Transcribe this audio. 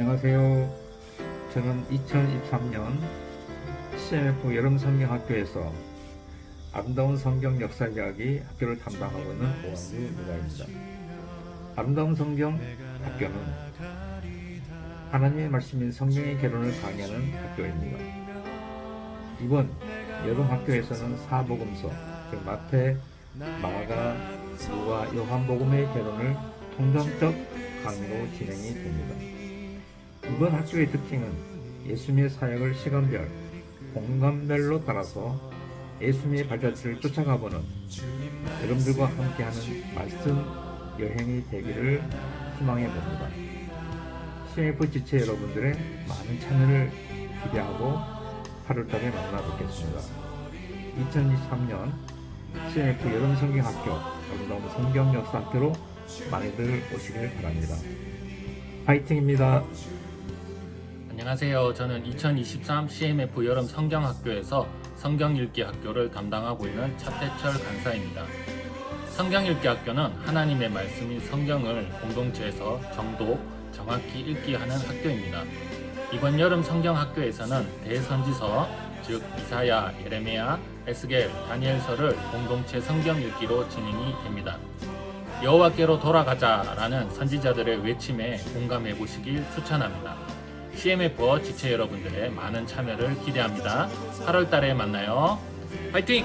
안녕하세요. 저는 2023년 CMF 여름 성경학교에서 아름다운 성경 역사 이야기 학교를 담당하고 있는 오한주 누가입니다. 아름다운 성경 학교는 하나님의 말씀인 성경의 개론을 강의하는 학교입니다. 이번 여름 학교에서는 사복음서, 즉 마태, 마가, 누가, 요한복음의 개론을 통전적 강의로 진행이 됩니다. 이번 학교의 특징은 예수님의 사역을 시간별, 공간별로 따라서 예수님의 발자취를 쫓아가보는 여러분들과 함께하는 말씀 여행이 되기를 희망해 봅니다. CF 지체 여러분들의 많은 참여를 기대하고 8월달에 만나 뵙겠습니다. 2023년 CF 여름 성경학교 아름다운 성경 역사 학교로 많이들 오시길 바랍니다. 파이팅입니다. 안녕하세요. 저는 2023 CMF 여름 성경학교에서 성경 읽기 학교를 담당하고 있는 차태철 간사입니다. 성경 읽기 학교는 하나님의 말씀인 성경을 공동체에서 정독, 정확히 읽기 하는 학교입니다. 이번 여름 성경학교에서는 대선지서, 즉 이사야, 예레미야, 에스겔, 다니엘서를 공동체 성경 읽기로 진행이 됩니다. 여호와께로 돌아가자라는 선지자들의 외침에 공감해 보시길 추천합니다. CMF 지체 여러분들의 많은 참여를 기대합니다. 8월 달에 만나요. 파이팅!